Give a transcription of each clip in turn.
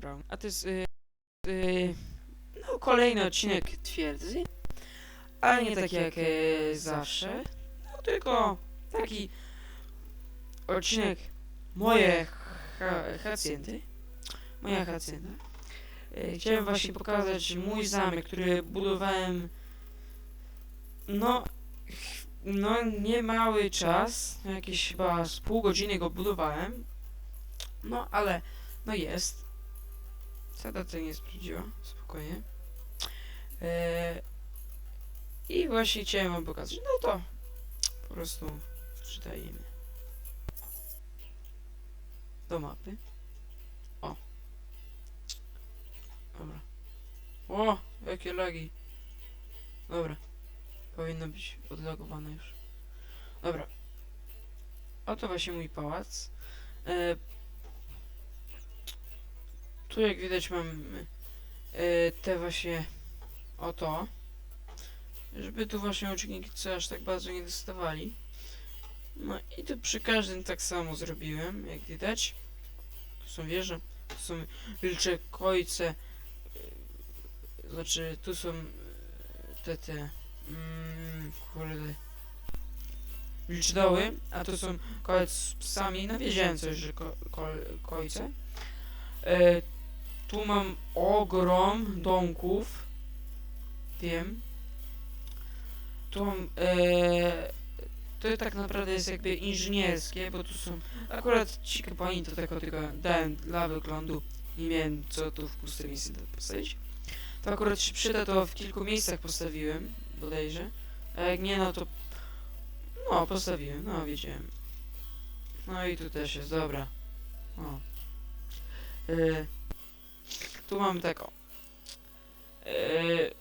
Brown. A to jest y, y, no, kolejny odcinek twierdzy, ale nie taki jak e, zawsze, no, tylko taki odcinek moje ha hacjenty, moja hacjenta. E, Chciałem właśnie pokazać mój zamek, który budowałem no no niemały czas, no, jakieś chyba z pół godziny go budowałem. No ale no jest. Sada to nie sprawdziła, spokojnie. E, I właśnie chciałem wam pokazać. No to po prostu czytajmy. Do mapy. O. Dobra. O, jakie lagi. Dobra. Powinno być odlogowane już. Dobra. Oto właśnie mój pałac. E, tu jak widać mam e, te właśnie oto. Żeby tu właśnie uczestnicy aż tak bardzo nie dostawali. No i tu przy każdym tak samo zrobiłem, jak widać. Tu są wieże, tu są wilcze kojce. e, Znaczy, tu są e, te te Mm, kurde. Wilczdoły, a tu są kolec z psami. No wiedziałem coś, że ko kol kojce. E, tu mam ogrom domków. Wiem. Tu mam... E, to tak naprawdę jest jakby inżynierskie, bo tu są... Akurat ci kapłani to tylko, tylko dałem dla wyglądu. Nie miałem co tu w puste miejsce postawić. To akurat się przyda, to w kilku miejscach postawiłem bodajże. A jak nie, no to... No, postawiłem, no wiedziałem. No i tu też jest, dobra. O. Y, tu mam tego. Y,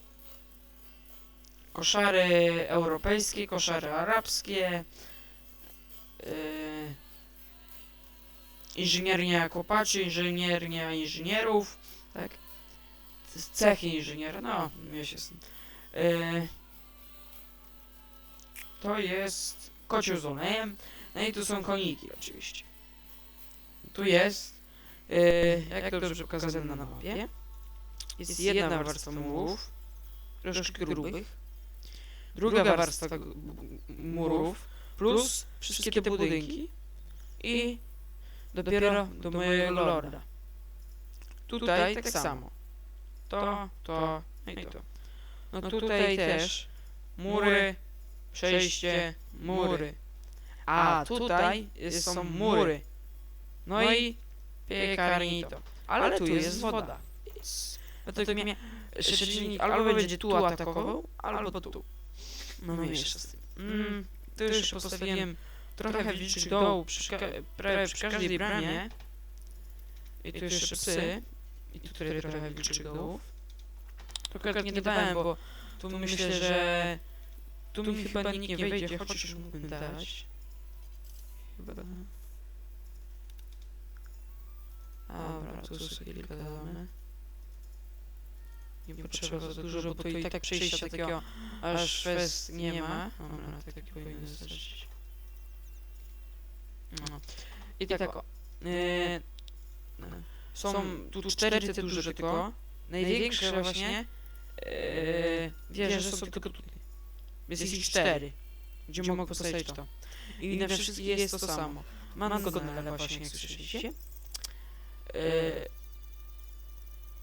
koszary europejskie, koszary arabskie. Y, inżyniernia kopaczy, inżyniernia inżynierów, tak? Cechy inżyniera, no, się... z- E, to jest kocioł z olejem. No i tu są koniki oczywiście. Tu jest, e, jak dobrze pokazane na mapie, jest jedna warstwa murów, troszkę grubych, druga warstwa murów, plus wszystkie te budynki i dopiero do mojego lorda. Tutaj tak samo. To, to, no i to. No tutaj też mury, przejście, mury. A tutaj są mury. No i piekarnito. Ale tu jest woda. Więc Dlatego mnie przeciwnik albo będzie tu atakował, albo tu. No mniejsza z tym. Mm, tu już postawiłem trochę wilczych dołów przy, prawie przy każdej bramie. I tu jeszcze psy. I tutaj trochę wilczych dołów. Akurat nie dawałem, bo tu myślę, że tu mi chyba nikt nie wejdzie, chociaż mógłbym dać. Chyba. Sobie kilka damy. Nie potrzeba za dużo, bo to i tak przejścia takiego aż fest nie ma. Dobra, tak powinno wystarczyć. No. I tak o. Yy, są tu cztery te duże tylko. Największe właśnie Eee, wieże są tylko tutaj. Jest ich cztery, gdzie mogę postawić to. I na wszystkich jest to samo. Mango na lewo właśnie, jak słyszeliście. Eee,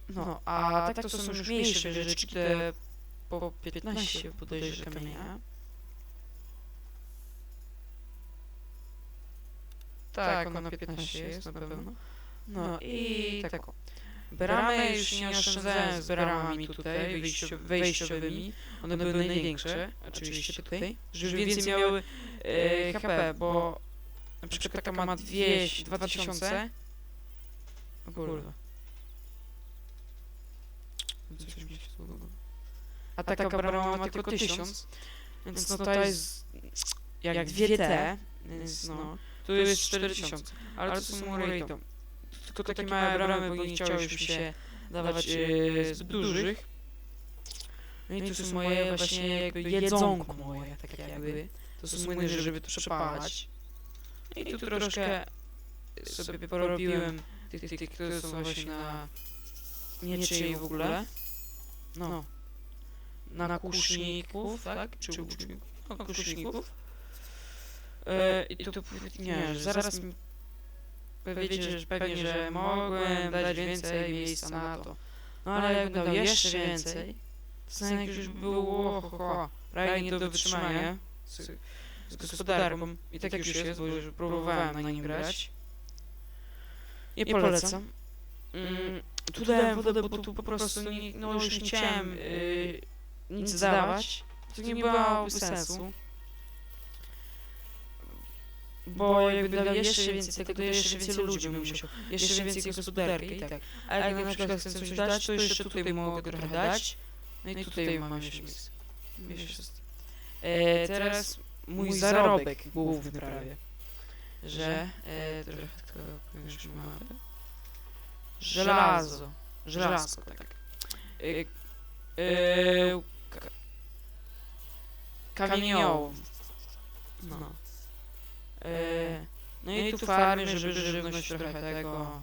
no, a tak to są już mniejsze wieżyczki, te po 15 bodajże kamienia. Tak, ona 15 jest na pewno. No i tak o. Bramy już nie oszczędzałem z bramami tutaj, wejściowymi. One były największe, oczywiście tutaj, żeby więcej miały e, HP, bo na przykład taka ma 200, 2000. O kurwa. Coś mi się tu- A taka brama ma tylko 1000, więc no to jest jak dwie te, więc no, tu jest 4000, ale to są mury i to tylko takie małe bramy, bo nie chciałyśmy się dawać e, zbyt dużych. No i tu są moje właśnie jakby jedzonko moje, takie jakby. To są młyny, żeby to przepalać. No i tu troszkę sobie porobiłem tych, które są właśnie na mieczy w ogóle. No. Na kuszników, tak? Czy łuczników? No, kuszników. E, I tu, nie, że zaraz mi powiedzieć, że pewnie, że mogłem dać więcej miejsca na to. No ale jakbym dał jeszcze więcej, to już było ho, ho, prawie nie do wytrzymania z, z gospodarką. I tak już jest, bo już próbowałem na nim grać. Nie polecam. Mm, tu dałem wodę, bo tu po prostu nie, no już nie chciałem y, nic dawać. To nie miało sensu. Bo jakby dał jeszcze więcej tego, to jeszcze więcej ludzi bym musiał. Jeszcze więcej gospodarki i tak. A jak na przykład chcę coś dać, to jeszcze tutaj mogę trochę dać. No i tutaj mam jeszcze mix. E, teraz mój zarobek główny prawie. Że... E, trochę tylko już mapę. Żelazo. Żelazko, tak. E, e, ka- kamieniołom. No. E, no i tu farmy, żeby żywność trochę tego...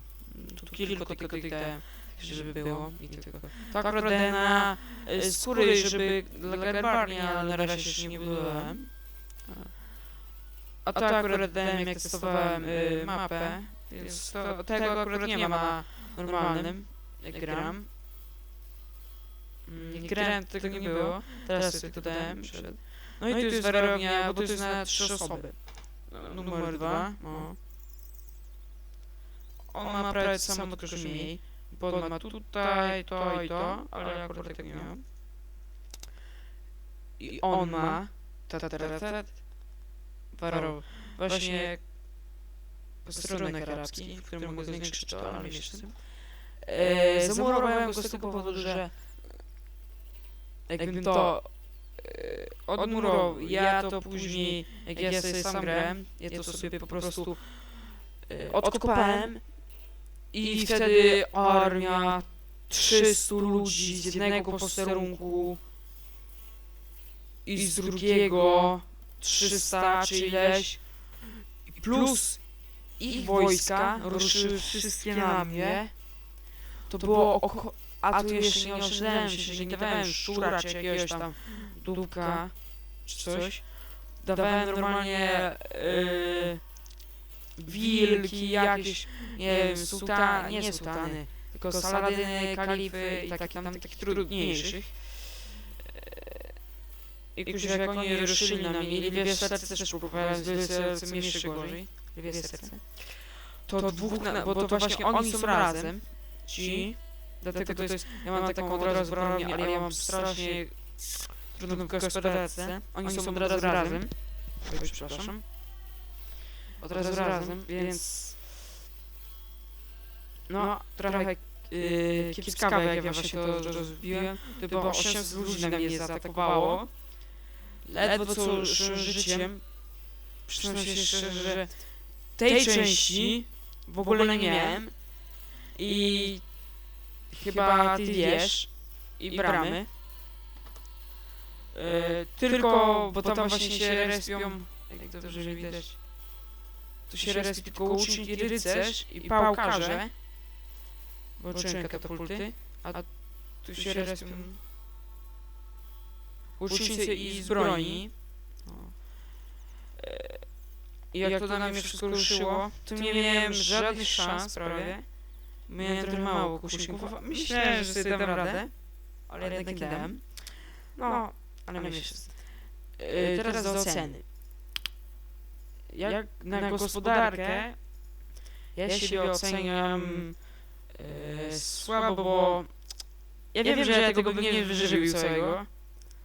Tu kilku tylko tych dałem, żeby było i tylko... Tak akurat na e, skóry, żeby dla garbarni, ale na razie jeszcze nie byłem. A to akurat dałem, jak testowałem y, mapę, więc to, tego akurat nie ma na normalnym, jak gram. Mm, Nie grałem, tego nie było, teraz sobie to dałem. No i tu jest warownia, bo to jest na trzy osoby. No, Numer dwa, no. On ma prawie samo tylko że mniej, bo on ma tutaj, to i to, ale ja akurat tego nie mam. I on ma ta, ta, ta, ta, ta, warow, właśnie posterunek arabski, w którym mogę zwiększyć to, ale mniejszy z tym. E, zamurowałem go z tego powodu, że jakbym to e, odmurował, ja to później, jak ja sobie sam grałem, ja to sobie po prostu e, odkopałem i wtedy armia 300 ludzi z jednego posterunku i z drugiego 300 czy ileś. Plus ich wojska ruszyły wszystkie na mnie. to było oko... a tu jeszcze nie oszczędzałem się, że nie dawałem szczura czy jakiegoś tam dupka czy coś. dawałem normalnie yy, wilki jakieś nie wiem, sułtany, nie sułtany tylko saladyny, kalify i takich tam takich trudniejszych i jakoś jak oni ruszyli na mnie, lwie serce też próbowałem, lwie serce mi jeszcze gorzej, lwie serce. To dwóch, na, bo to właśnie oni są razem, ci, dlatego to jest, ja mam taką od razu bronię, ale ja mam strasznie trudną gospodarce, oni są od razu razem, Oj, przepraszam, od razu razem, więc no, trochę yy, kiepskawe, jak ja właśnie to rozbiłem, to było 800 ludzi na mnie zaatakowało, ledwo co życiem, przyznam się szczerze, że tej części w ogóle nie miałem. i chyba ty wiesz i bramy. E, tylko, bo tam właśnie się respią, jak dobrze widać, tu się respi tylko łucznik i rycerz i pałkarze, bo czyłem katapulty, a tu się respią łucznicy i zbrojni. O. E, I jak to na mnie wszystko ruszyło, to nie miałem żadnych szans prawie. Miałem trochę mało kuszników. Myślałem, że sobie dam radę, ale jednak nie dałem. No, ale myślę. E, Teraz do oceny. Jak na gospodarkę ja siebie oceniam słabo, bo ja wiem, że ja tego bym nie wyżywił całego.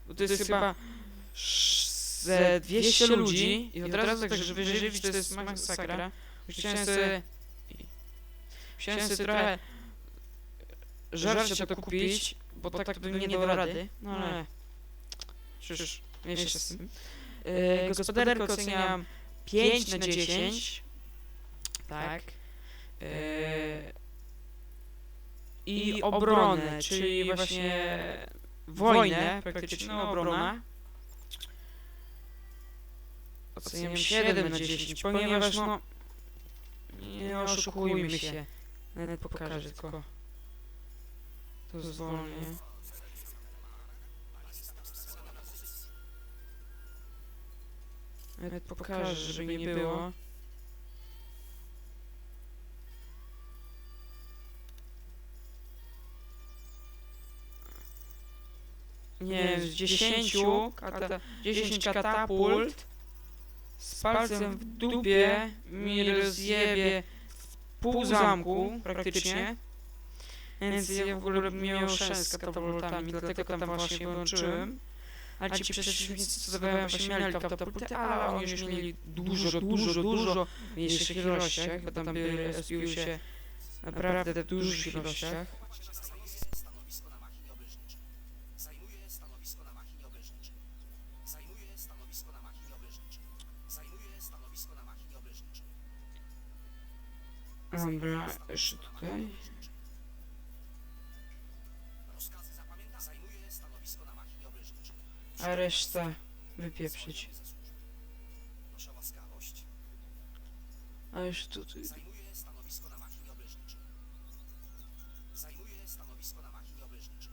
Bo to jest chyba sz- ze 200 ludzi i od razu tak, żeby wyżywić, to jest masakra. Chciałem sobie... Chciałem sobie trochę żarcia to kupić, bo tak bym nie dał rady. No ale... Cóż, mniejsza z tym. E, gospodarkę oceniam 5 na 10. Tak. E, I obronę, czyli właśnie wojnę, praktycznie no, obrona. Oceniam 7 na 10, ponieważ no, nie oszukujmy się, Nawet pokażę tylko. To zwolnię. Nawet pokażę, żeby nie było. Nie wiem, z 10 kata, 10 katapult z palcem w dupie mi rozjebie pół zamku praktycznie. Więc ja w ogóle miałem szans z katapultami, dlatego tam właśnie włączyłem. A ci przeciwnicy co zadawają właśnie mieli katapulty, ale oni już mieli dużo, dużo, dużo mniejszych ilościach, bo tam były, się naprawdę w dużych ilościach. Machinie obleżniczej.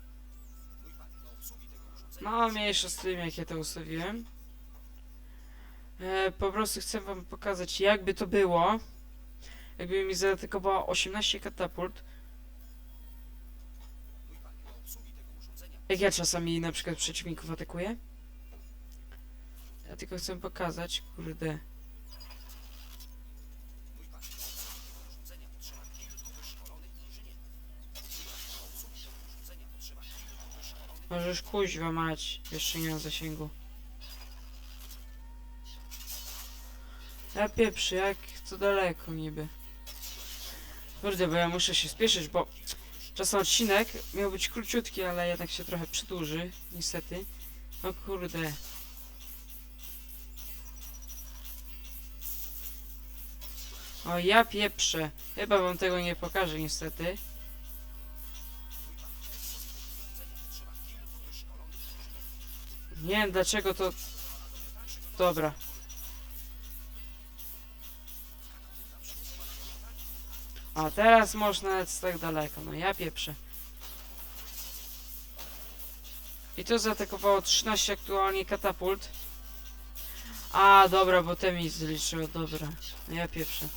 Mój panie, do obsługi tego urządzenia. No, mniejsza z tym, jak ja to ustawiłem. E, po prostu chcę wam pokazać, jakby to było. Jakby mi zaatakowało 18 katapult. Jak ja czasami na przykład przeciwników atakuję. Ja tylko chcę pokazać, kurde. Możesz kuźwa mać, jeszcze nie mam zasięgu. Ja pieprzę, jak to daleko niby. Kurde, bo ja muszę się spieszyć, bo czasem odcinek miał być króciutki, ale jednak się trochę przedłuży, niestety. No kurde. O, ja pieprzę. Chyba wam tego nie pokażę, niestety. Nie wiem dlaczego to... Dobra. A teraz można nawet tak daleko. No ja pieprzę. I to zaatakowało 13 aktualnie katapult. A, dobra, bo te mi zliczyło, dobra. No ja pieprzę.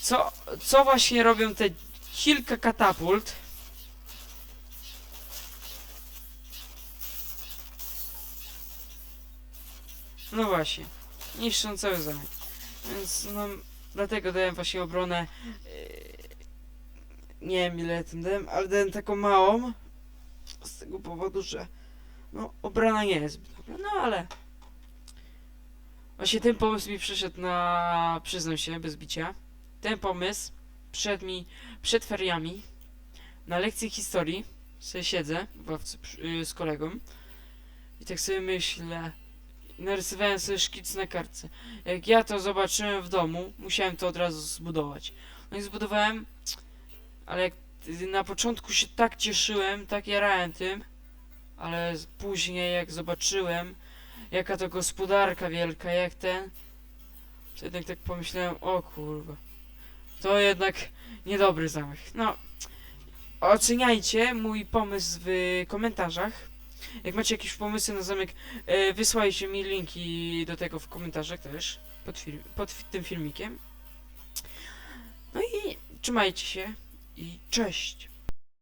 Co, co właśnie robią te kilka katapult? No właśnie, niszczą cały zamek. Więc no, dlatego dałem właśnie obronę. Yy, nie wiem ile tym dałem, ale dałem taką małą. Z tego powodu, że no, obrona nie jest zbyt dobra. No ale. Właśnie ten pomysł mi przyszedł na. Przyznam się, bez bicia. Ten pomysł przyszedł mi przed feriami na lekcji historii. Sobie siedzę w ławce yy, z kolegą. I tak sobie myślę, narysowałem sobie szkic na kartce. Jak ja to zobaczyłem w domu, musiałem to od razu zbudować. No i zbudowałem, ale jak na początku się tak cieszyłem, tak jarałem tym, ale później jak zobaczyłem, jaka to gospodarka wielka, jak ten, to jednak tak pomyślałem, o kurwa, to jednak niedobry zamek. No, oceniajcie mój pomysł w komentarzach. Jak macie jakieś pomysły na zamek, e, wysłajcie mi linki do tego w komentarzach też, pod, film, pod tym filmikiem. No i trzymajcie się i cześć!